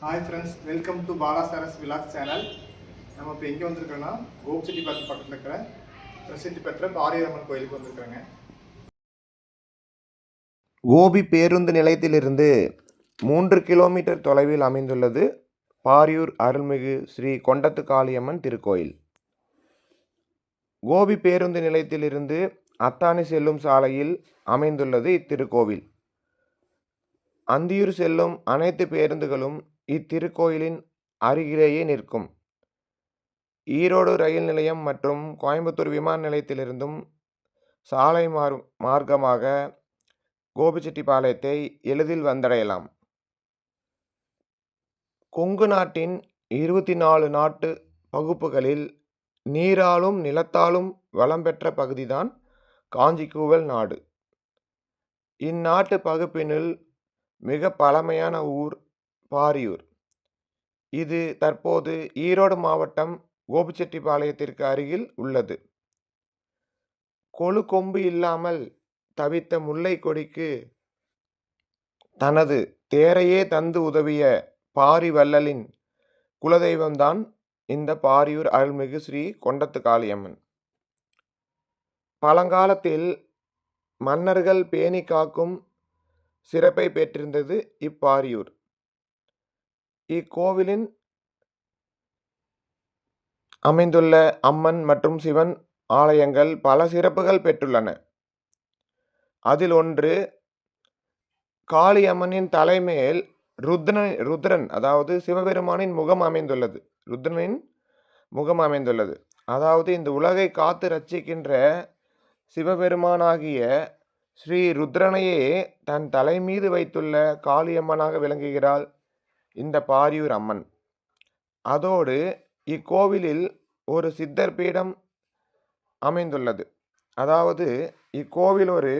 Hi friends welcome to Bala Vilas vlog channel நம்ம இப்போ எங்கே வந்திருக்கோன்னா கோபிச்செட்டிப்பாளையம் பக்கத்தில் இருக்கிற பிரசித்தி பெற்ற பாரியரம்மன் கோயிலுக்கு வந்திருக்கிறேங்க கோபி பேருந்து நிலையத்திலிருந்து மூன்று கிலோமீட்டர் தொலைவில் அமைந்துள்ளது பாரியூர் அருள்மிகு ஸ்ரீ கொண்டத்து காளியம்மன் திருக்கோயில். கோபி பேருந்து நிலையத்திலிருந்து அத்தானி செல்லும் சாலையில் அமைந்துள்ளது இத்திருக்கோவில். அந்தியூர் செல்லும் அனைத்து பேருந்துகளும் இத்திருக்கோயிலின் அருகிலேயே நிற்கும். ஈரோடு ரயில் நிலையம் மற்றும் கோயம்புத்தூர் விமான நிலையத்திலிருந்தும் சாலை மார் மார்க்கமாக கோபிச்செட்டிப்பாளையத்தை எளிதில் வந்தடையலாம். கொங்கு நாட்டின் இருபத்தி நாலு நாட்டு பகுப்புகளில் நீராலும் நிலத்தாலும் வளம் பெற்ற பகுதிதான் காஞ்சிக்கூவல் நாடு. இந்நாட்டு பகுப்பினுள் மிக பழமையான ஊர் பாரியூர். இது தற்போது ஈரோடு மாவட்டம் கோபிச்செட்டிப்பாளையத்திற்கு அருகில் உள்ளது. கொழு கொம்பு இல்லாமல் தவித்த முல்லை கொடிக்கு தனது தேரையே தந்து உதவிய பாரி வள்ளலின் குலதெய்வம்தான் இந்த பாரியூர் அருள்மிகு ஸ்ரீ கொண்டத்து காளியம்மன் பழங்காலத்தில் மன்னர்கள் பேணி காக்கும் சிறப்பை பெற்றிருந்தது இப்பாரியூர். இக்கோவிலின் அமைந்துள்ள அம்மன் மற்றும் சிவன் ஆலயங்கள் பல சிறப்புகள் பெற்றுள்ளன. அதில் ஒன்று காளியம்மனின் தலைமேல் ருத்ரன் ருத்ரன் அதாவது சிவபெருமானின் முகம் அமைந்துள்ளது. ருத்ரனின் முகம் அமைந்துள்ளது. அதாவது இந்த உலகை காத்து ரட்சிக்கின்ற சிவபெருமானாகிய ஸ்ரீ ருத்ரனையே தன் தலை மீது வைத்துள்ள காளியம்மனாக விளங்குகிறாள். இந்த பாரியூர் அம்மன் அதோடு இக்கோவிலில் ஒரு சித்தர் பீடம் அமைந்துள்ளது. அதாவது இக்கோவில் ஒரு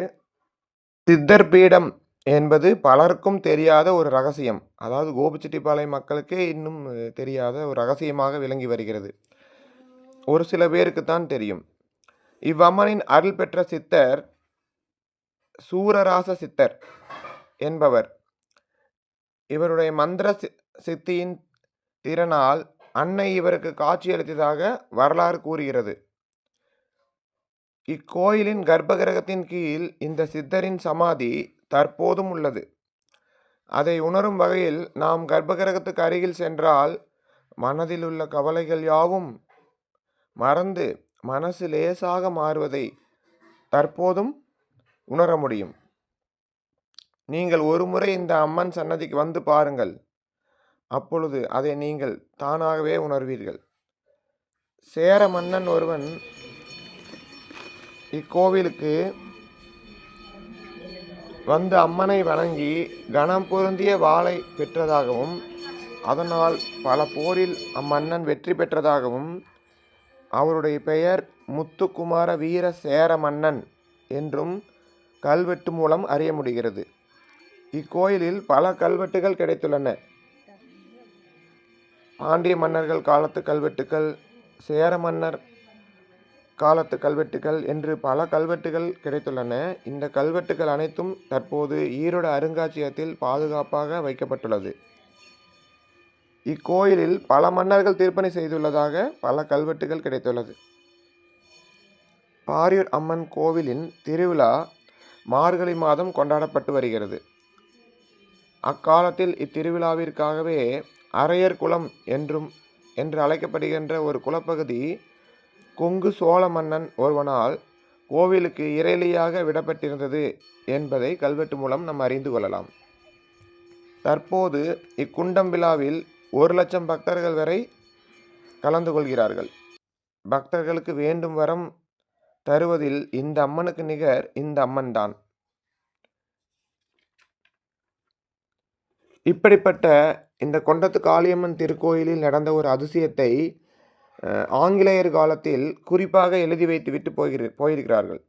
சித்தர் பீடம் என்பது பலருக்கும் தெரியாத ஒரு ரகசியம். அதாவது கோபிச்செட்டிப்பாளையம் மக்களுக்கே இன்னும் தெரியாத ஒரு ரகசியமாக விளங்கி வருகிறது. ஒரு சில பேருக்கு தான் தெரியும். இவ்வம்மனின் அருள் பெற்ற சித்தர் சூரராச சித்தர் என்பவர். இவருடைய மந்திர சி- சித்தியின் திறனால் அன்னை இவருக்கு காட்சியளித்ததாக வரலாறு கூறுகிறது. இக்கோயிலின் கர்ப்பகிரகத்தின் கீழ் இந்த சித்தரின் சமாதி தற்போதும் உள்ளது. அதை உணரும் வகையில் நாம் கர்ப்பகிரகத்துக்கு அருகில் சென்றால் மனதில் உள்ள கவலைகள் யாவும் மறந்து மனசு லேசாக மாறுவதை தற்போதும் உணர முடியும். நீங்கள் ஒருமுறை இந்த அம்மன் சன்னதிக்கு வந்து பாருங்கள். அப்பொழுது அதை நீங்கள் தானாகவே உணர்வீர்கள். சேர மன்னன் ஒருவன் இக்கோவிலுக்கு வந்து அம்மனை வணங்கி கணம் பொருந்திய வாளை பெற்றதாகவும் அதனால் பல போரில் அம்மன்னன் வெற்றி பெற்றதாகவும் அவருடைய பெயர் முத்துக்குமார வீர சேர மன்னன் என்றும் கல்வெட்டு மூலம் அறிய முடிகிறது. இக்கோயிலில் பல கல்வெட்டுகள் கிடைத்துள்ளன. பாண்டிய மன்னர்கள் காலத்து கல்வெட்டுக்கள் சேர மன்னர் காலத்து கல்வெட்டுகள் என்று பல கல்வெட்டுகள் கிடைத்துள்ளன. இந்த கல்வெட்டுகள் அனைத்தும் தற்போது ஈரோடு அருங்காட்சியகத்தில் பாதுகாப்பாக வைக்கப்பட்டுள்ளது. இக்கோயிலில் பல மன்னர்கள் திருப்பணி செய்துள்ளதாக பல கல்வெட்டுகள் கிடைத்துள்ளது. பாரியூர் அம்மன் கோவிலின் திருவிழா மார்கழி மாதம் கொண்டாடப்பட்டு வருகிறது. அக்காலத்தில் இத்திருவிழாவிற்காகவே அரையர் குளம் என்றும் என்று அழைக்கப்படுகின்ற ஒரு குலப்பகுதி கொங்கு சோழ மன்னன் ஒருவனால் கோவிலுக்கு இறைலியாக விடப்பட்டிருந்தது என்பதை கல்வெட்டு மூலம் நாம் அறிந்து கொள்ளலாம். தற்போது இக்குண்டம் விழாவில் ஒரு லட்சம் பக்தர்கள் வரை கலந்து கொள்கிறார்கள். பக்தர்களுக்கு வேண்டும் வரம் தருவதில் இந்த அம்மனுக்கு நிகர் இந்த அம்மன் தான் இப்படிப்பட்ட இந்த கொண்டத்து காளியம்மன் திருக்கோயிலில் நடந்த ஒரு அதிசயத்தை ஆங்கிலேயர் காலத்தில் குறிப்பாக எழுதி வைத்து விட்டு போகிற போயிருக்கிறார்கள்.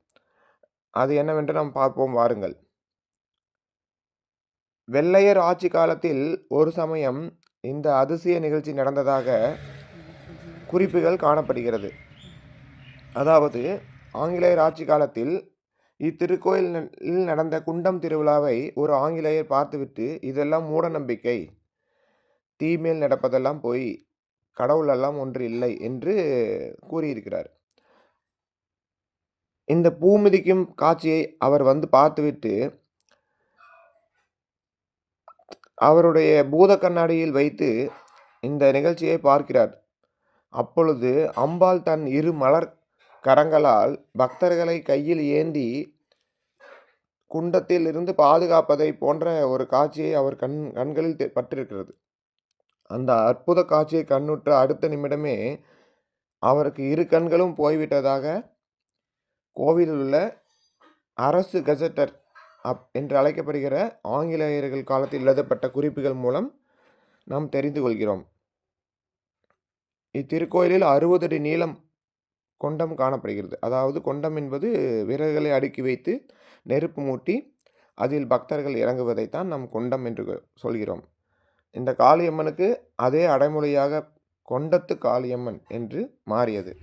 அது என்னவென்று நாம் பார்ப்போம் வாருங்கள். வெள்ளையர் ஆட்சி காலத்தில் ஒரு சமயம் இந்த அதிசய நிகழ்ச்சி நடந்ததாக குறிப்புகள் காணப்படுகிறது. அதாவது ஆங்கிலேயர் ஆட்சி காலத்தில் இத்திருக்கோயிலில் நடந்த குண்டம் திருவிழாவை ஒரு ஆங்கிலேயர் பார்த்துவிட்டு இதெல்லாம் மூட நம்பிக்கை. தீமேல் நடப்பதெல்லாம் போய். கடவுளெல்லாம் ஒன்று இல்லை என்று கூறியிருக்கிறார். இந்த பூமிதிக்கும் காட்சியை அவர் வந்து பார்த்துவிட்டு அவருடைய பூத கண்ணாடியில் வைத்து இந்த நிகழ்ச்சியை பார்க்கிறார். அப்பொழுது அம்பாள் தன் இரு மலர் கரங்களால் பக்தர்களை கையில் ஏந்தி குண்டத்தில் இருந்து பாதுகாப்பதை போன்ற ஒரு காட்சியை அவர் கண் கண்களில் பற்றிருக்கிறது பட்டிருக்கிறது. அந்த அற்புத காட்சியை கண்ணுற்ற அடுத்த நிமிடமே அவருக்கு இரு கண்களும் போய்விட்டதாக கோவிலில் உள்ள அரசு கெசட்டர் அப் என்று அழைக்கப்படுகிற ஆங்கிலேயர்கள் காலத்தில் எழுதப்பட்ட குறிப்புகள் மூலம் நாம் தெரிந்து கொள்கிறோம். இத்திருக்கோயிலில் அறுபது அடி நீளம் கொண்டம் காணப்படுகிறது. அதாவது கொண்டம் என்பது விறகுகளை அடுக்கி வைத்து நெருப்பு மூட்டி அதில் பக்தர்கள் இறங்குவதைத்தான் நாம் கொண்டம் என்று சொல்கிறோம். இந்த காளியம்மனுக்கு அதே அடைமொழியாக கொண்டத்து காளியம்மன் என்று மாறியது.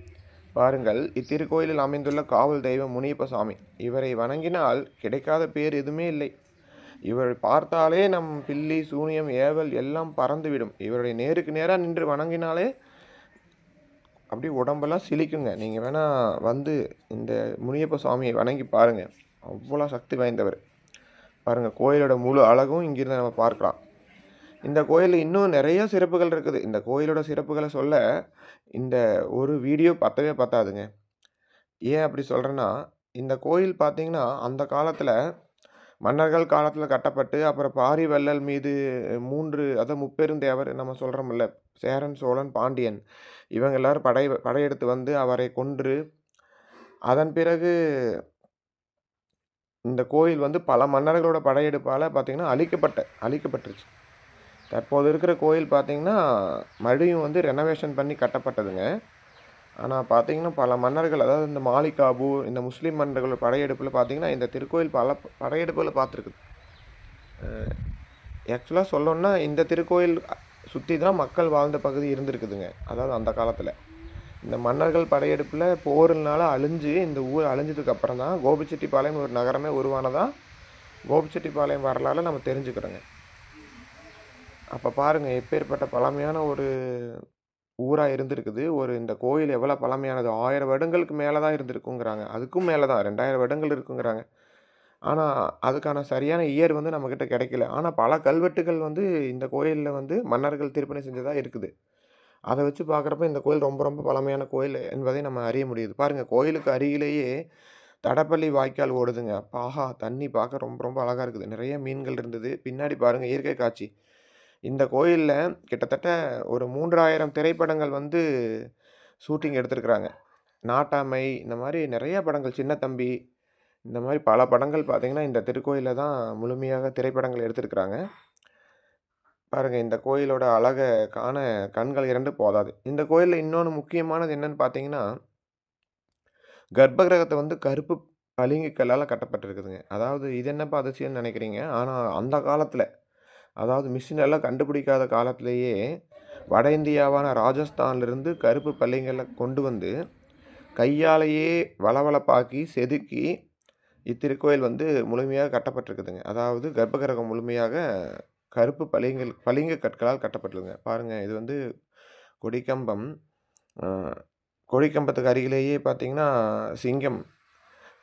பாருங்கள் இத்திருக்கோயிலில் அமைந்துள்ள காவல் தெய்வம் முனியப்ப சாமி இவரை வணங்கினால் கிடைக்காத பேர் எதுவுமே இல்லை. இவரை பார்த்தாலே நம் பில்லி சூனியம் ஏவல் எல்லாம் பறந்துவிடும். இவருடைய நேருக்கு நேராக நின்று வணங்கினாலே அப்படியே உடம்பெல்லாம் சிலிக்குங்க. நீங்கள் வேணால் வந்து இந்த முனியப்ப சுவாமியை வணங்கி பாருங்கள் அவ்வளோ சக்தி வாய்ந்தவர். பாருங்கள் கோயிலோட முழு அழகும் இங்கிருந்து நம்ம பார்க்கலாம். இந்த கோயிலில் இன்னும் நிறைய சிறப்புகள் இருக்குது. இந்த கோயிலோட சிறப்புகளை சொல்ல இந்த ஒரு வீடியோ பத்தவே பத்தாதுங்க. ஏன் அப்படி சொல்கிறேன்னா இந்த கோயில் பார்த்தீங்கன்னா அந்த காலத்தில் மன்னர்கள் காலத்தில் கட்டப்பட்டு அப்புறம் பாரி வள்ளல் மீது மூன்று அதாவது முப்பெருந்தேவர் நம்ம சொல்கிறோம்ல சேரன் சோழன் பாண்டியன் இவங்க எல்லாரும் படை படையெடுத்து வந்து அவரை கொன்று அதன் பிறகு இந்த கோயில் வந்து பல மன்னர்களோட படையெடுப்பால் பார்த்தீங்கன்னா அழிக்கப்பட்ட அழிக்கப்பட்டுருச்சு. தற்போது இருக்கிற கோயில் பார்த்தீங்கன்னா மறுபடியும் வந்து ரெனோவேஷன் பண்ணி கட்டப்பட்டதுங்க. ஆனால் பார்த்தீங்கன்னா பல மன்னர்கள் அதாவது இந்த மாலிகாபு இந்த முஸ்லீம் மன்னர்களோட படையெடுப்பில் பார்த்தீங்கன்னா இந்த திருக்கோயில் பல படையெடுப்பில் பார்த்துருக்குது ஆக்சுவலாக சொல்லணுன்னா இந்த திருக்கோயில் சுற்றி தான் மக்கள் வாழ்ந்த பகுதி இருந்திருக்குதுங்க. அதாவது அந்த காலத்தில். இந்த மன்னர்கள் படையெடுப்பில் போரினால அழிஞ்சு இந்த ஊர் அழிஞ்சதுக்கு அப்புறம் தான் கோபிச்செட்டிப்பாளையம் ஒரு நகரமே உருவானதாக கோபிச்செட்டிப்பாளையம் வரலாறு நம்ம தெரிஞ்சுக்கிறோங்க. அப்போ பாருங்கள் எப்பேற்பட்ட பழமையான ஒரு ஊராக இருந்திருக்குது. ஒரு இந்த கோயில் எவ்வளோ பழமையானது. ஆயிரம் வருடங்களுக்கு மேலே தான் இருந்திருக்குங்கிறாங்க. அதுக்கும் மேலே தான். ரெண்டாயிரம் வருடங்கள் இருக்குங்கிறாங்க. ஆனால் அதுக்கான சரியான இயர் வந்து நம்மக்கிட்ட கிடைக்கல. ஆனால் பல கல்வெட்டுகள் வந்து இந்த கோயிலில் வந்து மன்னர்கள் திருப்பணி செஞ்சதாக இருக்குது. அதை வச்சு பார்க்குறப்ப இந்த கோயில் ரொம்ப ரொம்ப பழமையான கோயில் என்பதை நம்ம அறிய முடியுது. பாருங்கள் கோயிலுக்கு அருகிலேயே தடப்பள்ளி வாய்க்கால் ஓடுதுங்க. பாஹா தண்ணி பார்க்க ரொம்ப ரொம்ப அழகாக இருக்குது. நிறைய மீன்கள் இருந்தது. பின்னாடி பாருங்கள் இயற்கை காட்சி. இந்த கோயிலில் கிட்டத்தட்ட ஒரு மூன்றாயிரம் திரைப்படங்கள் வந்து ஷூட்டிங் எடுத்திருக்கிறாங்க. நாட்டாமை இந்த மாதிரி நிறைய படங்கள் சின்ன தம்பி இந்த மாதிரி பல படங்கள் பார்த்திங்கன்னா இந்த திருக்கோயிலில் தான் முழுமையாக திரைப்படங்கள் எடுத்திருக்கிறாங்க. பாருங்கள் இந்த கோயிலோட அழகை காண கண்கள் இரண்டு போதாது. இந்த கோயிலில் இன்னொன்று முக்கியமானது என்னன்னு பார்த்தீங்கன்னா கர்ப்பகிரகத்தை வந்து கருப்பு பளிங்கு கல்லால் கட்டப்பட்டிருக்குதுங்க. அதாவது இது என்னப்பா அதிசயம்னு நினைக்கிறீங்க? ஆனால் அந்த காலத்தில் அதாவது மிஷின் எல்லாம் கண்டுபிடிக்காத காலத்திலேயே வட இந்தியாவான ராஜஸ்தான்லேருந்து கருப்பு பள்ளிங்களை கொண்டு வந்து கையாலேயே வளவளப்பாக்கி செதுக்கி இத்திருக்கோயில் வந்து முழுமையாக கட்டப்பட்டிருக்குதுங்க. அதாவது கர்ப்பகிரகம் முழுமையாக கருப்பு பளிங்கல் பளிங்க கற்களால் கட்டப்பட்டிருக்குங்க பாருங்கள் இது வந்து கொடிக்கம்பம் கொடிக்கம்பத்துக்கு அருகிலேயே பார்த்தீங்கன்னா சிங்கம்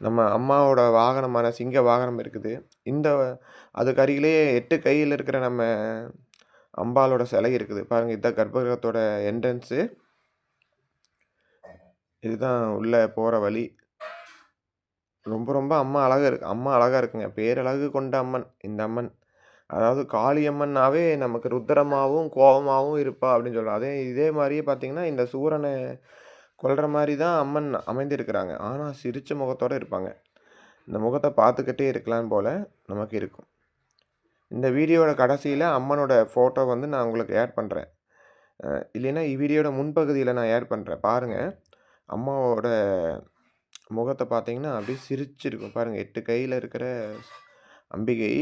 நம்ம அம்மாவோட வாகனமான சிங்க வாகனம் இருக்குது. இந்த அதுக்கு அருகிலேயே எட்டு கையில் இருக்கிற நம்ம அம்பாளோட சிலை இருக்குது. பாருங்கள் இதுதான் கர்ப்பகிரகத்தோட என்ட்ரன்ஸு இதுதான் உள்ளே போகிற வழி. ரொம்ப ரொம்ப அம்மா அழகாக இருக்கு. அம்மா அழகாக இருக்குங்க. பேரழகு கொண்ட அம்மன் இந்த அம்மன். அதாவது காளியம்மன்னாவே நமக்கு ருத்திரமாகவும் கோபமாகவும் இருப்பா அப்படின்னு சொல்கிறோம் அதே இதே மாதிரியே பார்த்திங்கன்னா இந்த சூரனை கொள்கிற மாதிரி தான் அம்மன் அமைந்திருக்கிறாங்க. ஆனால் சிரிச்ச முகத்தோடு இருப்பாங்க. இந்த முகத்தை பார்த்துக்கிட்டே இருக்கலாம் போல் நமக்கு இருக்கும். இந்த வீடியோட கடைசியில் அம்மனோட ஃபோட்டோ வந்து நான் உங்களுக்கு ஆட் பண்ணுறேன் இல்லைன்னா வீடியோட முன்பகுதியில் நான் ஆட் பண்ணுறேன் பாருங்கள் அம்மாவோட முகத்தை பார்த்தீங்கன்னா அப்படியே சிரிச்சிருக்கும். பாருங்கள் எட்டு கையில் இருக்கிற அம்பிகை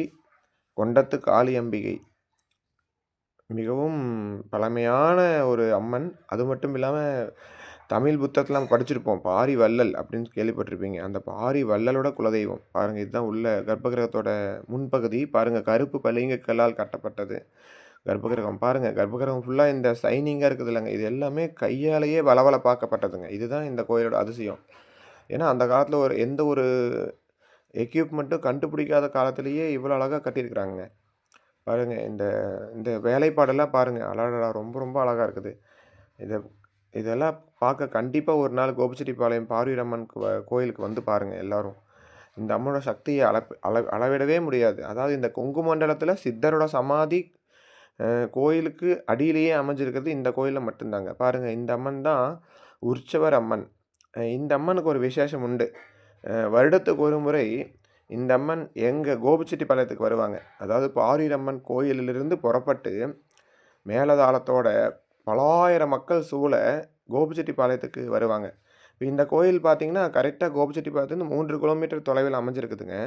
கொண்டத்து காளி அம்பிகை. மிகவும் பழமையான ஒரு அம்மன். அது மட்டும் இல்லாமல் தமிழ் புத்தகத்தில் நம்ம படிச்சிருப்போம். பாரி வள்ளல் அப்படின்னு கேள்விப்பட்டிருப்பீங்க. அந்த பாரி வள்ளலோட குலதெய்வம். பாருங்கள் இதுதான் உள்ள கர்ப்பகிரகத்தோட முன்பகுதி. பாருங்கள் கருப்பு பளிங்கு கட்டப்பட்டது. கர்ப்பகிரகம். பாருங்கள் கர்ப்பகிரகம் ஃபுல்லாக இந்த சைனிங்காக இருக்குது இல்லைங்க. இது எல்லாமே கையாலேயே வளவளப்பாக்கப்பட்டதுங்க. இதுதான் இந்த கோயிலோட அதிசயம். ஏன்னா அந்த காலத்தில் ஒரு எந்த ஒரு எக்யூப்மெண்ட்டும் கண்டுபிடிக்காத காலத்திலேயே இவ்வளோ அழகாக கட்டியிருக்கிறாங்க பாருங்கள் இந்த இந்த வேலைப்பாடெல்லாம் பாருங்கள் அழகா ரொம்ப ரொம்ப அழகாக இருக்குது. இதை இதெல்லாம் பார்க்க கண்டிப்பாக ஒரு நாள் கோபிச்செட்டிப்பாளையம் பார்வீரம்மன் கோயிலுக்கு வந்து பாருங்கள் எல்லோரும். இந்த அம்மனோட சக்தியை அள அள அளவிடவே முடியாது. அதாவது இந்த கொங்கு மண்டலத்தில் சித்தரோட சமாதி கோயிலுக்கு அடியிலேயே அமைஞ்சிருக்கிறது இந்த கோயிலில் மட்டும்தாங்க. பாருங்கள் இந்த அம்மன் தான் உற்சவர் அம்மன். இந்த அம்மனுக்கு ஒரு விசேஷம் உண்டு. வருடத்துக்கு ஒரு முறை இந்த அம்மன் எங்கள் கோபிச்செட்டிப்பாளையத்துக்கு வருவாங்க. அதாவது பாரீரம்மன் கோயிலிலிருந்து புறப்பட்டு மேலதாளத்தோட பலாயிரம் மக்கள் சூழ கோபிச்செட்டிப்பாளையத்துக்கு வருவாங்க. இப்போ இந்த கோயில் பார்த்தீங்கன்னா கரெக்டாக கோபிச்செட்டிப்பாளையத்துலேருந்து மூன்று கிலோமீட்டர் தொலைவில் அமைஞ்சிருக்குதுங்க.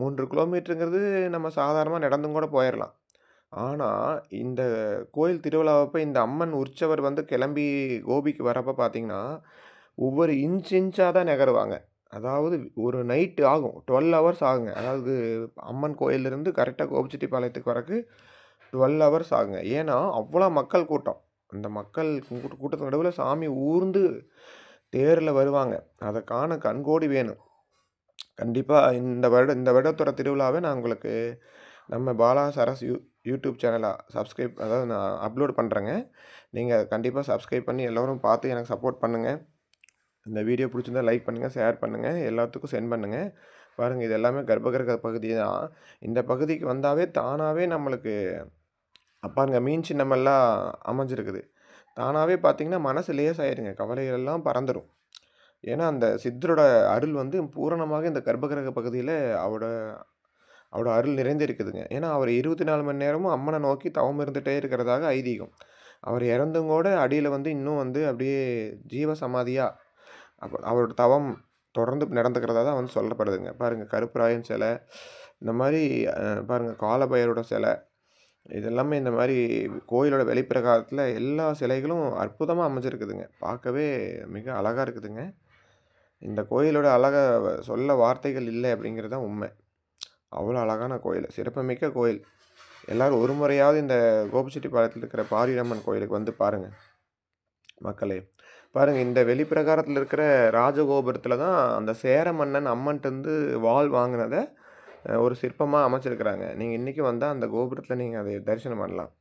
மூன்று கிலோமீட்டருங்கிறது நம்ம சாதாரணமாக நடந்தும் கூட போயிடலாம் ஆனால் இந்த கோயில் திருவிழாவப்போ இந்த அம்மன் உற்சவர் வந்து கிளம்பி கோபிக்கு வரப்போ பார்த்தீங்கன்னா ஒவ்வொரு இன்ச் இன்ச்சாக தான் நகருவாங்க. அதாவது ஒரு நைட்டு ஆகும். டுவெல் ஹவர்ஸ் ஆகுங்க. அதாவது அம்மன் கோயிலிருந்து கரெக்டாக கோபிச்செட்டிப்பாளையத்துக்கு வரக்கு டுவெல் ஹவர்ஸ் ஆகுங்க. ஏன்னா அவ்வளோ மக்கள் கூட்டம். அந்த மக்கள் கூட்ட கூட்டத்து நடுவில் சாமி ஊர்ந்து தேரில் வருவாங்க. அதை காண கண்கோடி வேணும். கண்டிப்பாக இந்த வருடம் இந்த வருடத்தோட திருவிழாவை நான் உங்களுக்கு நம்ம பாலா சரஸ் யூ யூடியூப் சேனலாக சப்ஸ்கிரைப் அதாவது நான் அப்லோட் பண்ணுறேங்க நீங்கள் கண்டிப்பாக சப்ஸ்கிரைப் பண்ணி எல்லோரும் பார்த்து எனக்கு சப்போர்ட் பண்ணுங்கள் இந்த வீடியோ பிடிச்சிருந்தா லைக் பண்ணுங்கள் ஷேர் பண்ணுங்கள் எல்லாத்துக்கும் சென்ட் பண்ணுங்கள் பாருங்கள் இது எல்லாமே கர்ப்பகிரக பகுதி தான் இந்த பகுதிக்கு வந்தாவே தானாகவே நம்மளுக்கு பாருங்க மீன் சின்னமெல்லாம் அமைஞ்சிருக்குது. தானாகவே பார்த்தீங்கன்னா மனசு லேசாயிருங்க கவலைகளெல்லாம் பறந்துடும் ஏன்னா அந்த சித்தரோட அருள் வந்து பூரணமாக இந்த கர்ப்பகிரக பகுதியில் அவரோட அவரோட அருள் நிறைந்திருக்குதுங்க. ஏன்னா அவர் இருபத்தி நாலு மணி நேரமும் அம்மனை நோக்கி தவம் இருந்துகிட்டே இருக்கிறதாக ஐதீகம். அவர் இறந்தும் கூட அடியில் வந்து இன்னும் வந்து அப்படியே ஜீவ சமாதியாக அப்போ அவரோட தவம் தொடர்ந்து நடந்துக்கிறதா தான் வந்து சொல்லப்படுதுங்க. பாருங்கள் கருப்பராயன் சிலை இந்த மாதிரி பாருங்கள் காலபைரரோட சிலை இதெல்லாமே இந்த மாதிரி கோயிலோட வெளிப்பிரகாரத்தில் எல்லா சிலைகளும் அற்புதமாக அமைஞ்சிருக்குதுங்க. பார்க்கவே மிக அழகாக இருக்குதுங்க. இந்த கோயிலோட அழகை சொல்ல வார்த்தைகள் இல்லை அப்படிங்கிறது தான் உண்மை. அவ்வளோ அழகான கோயில் சிறப்புமிக்க கோயில். எல்லோரும் ஒரு முறையாவது இந்த கோபிச்செட்டிப்பாளையத்தில் இருக்கிற பாரிரம்மன் கோயிலுக்கு வந்து பாருங்கள் மக்களே பாருங்கள் இந்த வெளிப்பிரகாரத்தில் இருக்கிற ராஜகோபுரத்தில் தான் அந்த சேர மன்னன் அம்மன்ட்டு வந்து வாள் வாங்கினதை ஒரு சிற்பமாக அமைச்சிருக்கிறாங்க. நீங்கள் இன்றைக்கி வந்தால் அந்த கோபுரத்தில் நீங்கள் அதை தரிசனம் பண்ணலாம்.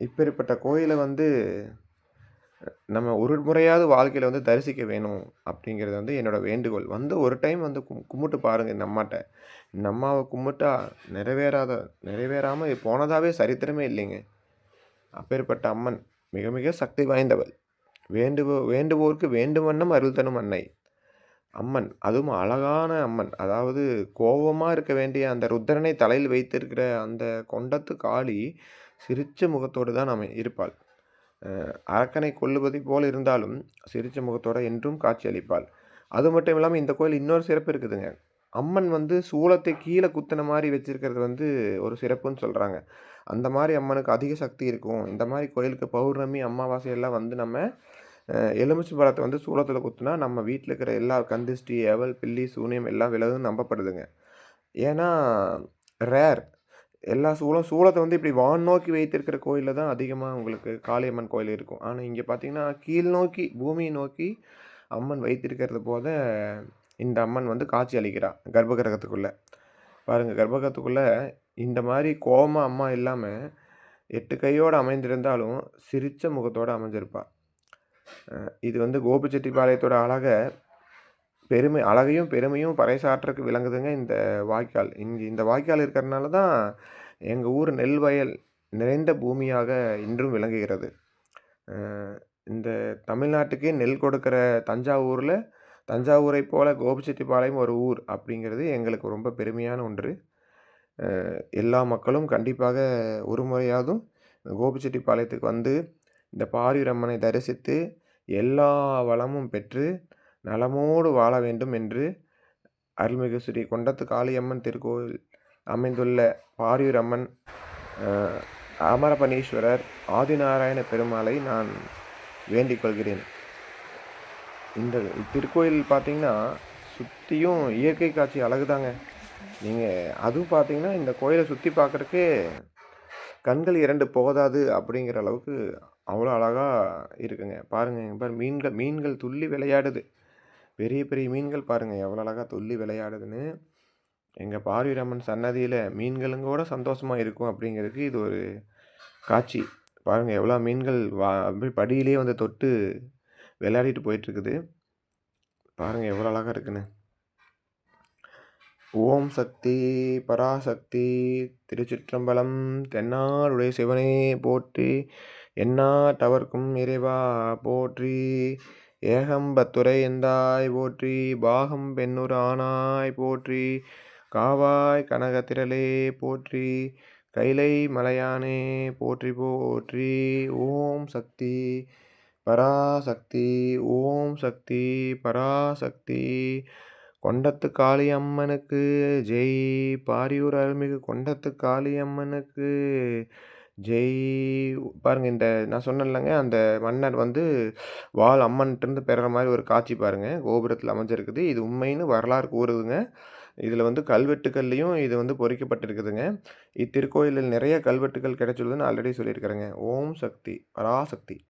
இப்பேற்பட்ட கோயிலை வந்து நம்ம ஒரு முறையாவது வாழ்க்கையில் வந்து தரிசிக்க வேணும் அப்படிங்கிறது வந்து என்னோட வேண்டுகோள். வந்து ஒரு டைம் வந்து கும் கும்பிட்டு பாருங்கள் இந்த அம்மாட்ட. இந்த அம்மாவை கும்பிட்டா நிறைவேறாத நிறைவேறாமல் போனதாகவே சரித்திரமே இல்லைங்க. அப்பேற்பட்ட அம்மன் மிக மிக சக்தி வாய்ந்தவள். வேண்டுவோ வேண்டுவோருக்கு வேண்டுவண்ணம் அருள் தரும் அன்னை. அம்மன் அதுவும் அழகான அம்மன். அதாவது கோபமாக இருக்க வேண்டிய அந்த ருத்ரனை தலையில் வைத்திருக்கிற அந்த கொண்டத்து காளி சிரிச்ச முகத்தோடு தான் நம்ம இருப்பாள். அரக்கனை கொல்லுவதை போல் இருந்தாலும் சிரிச்ச முகத்தோடு என்றும் காட்சியளிப்பாள். அது மட்டும் இல்லாமல் இந்த கோயில் இன்னொரு சிறப்பு இருக்குதுங்க. அம்மன் வந்து சூளத்தை கீழே குத்தின மாதிரி வச்சிருக்கிறது வந்து ஒரு சிறப்புன்னு சொல்கிறாங்க அந்த மாதிரி அம்மனுக்கு அதிக சக்தி இருக்கும். இந்த மாதிரி கோயிலுக்கு பௌர்ணமி அமாவாசை எல்லாம் வந்து நம்ம எலுமிச்சை பழத்தை வந்து சூளத்தில் குத்துனா நம்ம வீட்டில் இருக்கிற எல்லா கந்திஷ்டி எவல் பில்லி சூனியம் எல்லாம் விலகும் நம்பப்படுதுங்க. ஏன்னா ரேர். எல்லா சூளம் சூளத்தை வந்து இப்படி வான் நோக்கி வைத்திருக்கிற கோயிலில் தான் அதிகமாக உங்களுக்கு காளியம்மன் கோயில் இருக்கும். ஆனால் இங்கே பார்த்தீங்கன்னா கீழ் நோக்கி பூமியை நோக்கி அம்மன் வைத்திருக்கிறது போத இந்த அம்மன் வந்து காட்சி அளிக்கிறான் கர்ப்பகிரகத்துக்குள்ளே. பாருங்கள் கர்ப்பகிரகத்துக்குள்ளே இந்த மாதிரி கோபமாக அம்மா இல்லாமல் எட்டு கையோடு அமைந்திருந்தாலும் சிரித்த முகத்தோடு அமைஞ்சிருப்பாள் இது வந்து கோபிச்செட்டிப்பாளையத்தோட அழகை பெருமை அழகையும் பெருமையும் பறைசாற்றுக்கு விளங்குதுங்க இந்த வாய்க்கால். இங்கே இந்த வாய்க்கால் இருக்கிறதுனால தான் எங்கள் ஊர் நெல் வயல் நிறைந்த பூமியாக இன்றும் விளங்குகிறது. இந்த தமிழ்நாட்டுக்கே நெல் கொடுக்கிற தஞ்சாவூரில் தஞ்சாவூரை போல கோபிச்செட்டிப்பாளையம் ஒரு ஊர் அப்படிங்கிறது எங்களுக்கு ரொம்ப பெருமையான ஒன்று. எல்லா மக்களும் கண்டிப்பாக ஒரு முறையாவதும் கோபிச்செட்டிப்பாளையத்துக்கு வந்து இந்த பாரிரம்மனை தரிசித்து எல்லா வளமும் பெற்று நலமோடு வாழ வேண்டும் என்று அருள்மிகு ஸ்ரீ கொண்டத்து காளியம்மன் திருக்கோயில் அமைந்துள்ள பாரியூரம்மன் அமரபணீஸ்வரர் ஆதிநாராயண பெருமாளை நான் வேண்டிக் கொள்கிறேன். இந்த திருக்கோயில் பார்த்தீங்கன்னா சுற்றியும் இயற்கை காட்சி அழகுதாங்க. நீங்கள் அதுவும் பார்த்தீங்கன்னா இந்த கோயிலை சுற்றி பார்க்குறக்கே கண்கள் இரண்டு போதாது அப்படிங்கிற அளவுக்கு அவ்வளோ அழகாக இருக்குங்க. பாருங்க இங்க பாரு மீன்கள் மீன்கள் துள்ளி விளையாடுது. பெரிய பெரிய மீன்கள் பாருங்க எவ்வளோ அழகாக துள்ளி விளையாடுதுன்னு. எங்கள் பாரியூரம்மன் சன்னதியில் மீன்களும் கூட சந்தோஷமாக இருக்கும் அப்படிங்கிறதுக்கு இது ஒரு காட்சி. பாருங்க எவ்வளோ மீன்கள் வா அப்படியே படியிலே வந்து தொட்டு விளையாடிட்டு போயிட்டுருக்குது. பாருங்கள் எவ்வளோ அழகாக இருக்குன்னு. ஓம் சக்தி பராசக்தி திருச்சிற்றம்பலம் தென்னாடுடைய சிவனே போற்றி எந்நாட்டவர்க்கும் இறைவா? போற்றி. ஏகம்பத்துரை எந்தாய் போற்றி. பாகம் பெண்ணுர் ஆனாய் போற்றி. காவாய் கனகத்திரளே போற்றி. கைலை மலையானே போற்றி போற்றி. ஓம் சக்தி பராசக்தி. ஓம் சக்தி பராசக்தி. கொண்டத்து காளியம்மனுக்கு ஜெய். பாரியூர் அருள்மிகு கொண்டத்து காளியம்மனுக்கு ஜெய் பாருங்க இந்த நான் சொன்னேன்லங்க அந்த மன்னர் வந்து வாள் அம்மன்கிட்டருந்து பெறுற மாதிரி ஒரு காட்சி பாருங்க கோபுரத்தில் அமைஞ்சிருக்குது. இது உண்மைன்னு வரலாறு கூறுதுங்க. இதில் வந்து கல்வெட்டுக்கள்லையும் இது வந்து பொறிக்கப்பட்டிருக்குதுங்க. இத்திருக்கோயிலில் நிறைய கல்வெட்டுகள் கிடைச்சுள்ளதுன்னு ஆல்ரெடி சொல்லியிருக்கிறேங்க. ஓம் சக்தி பராசக்தி.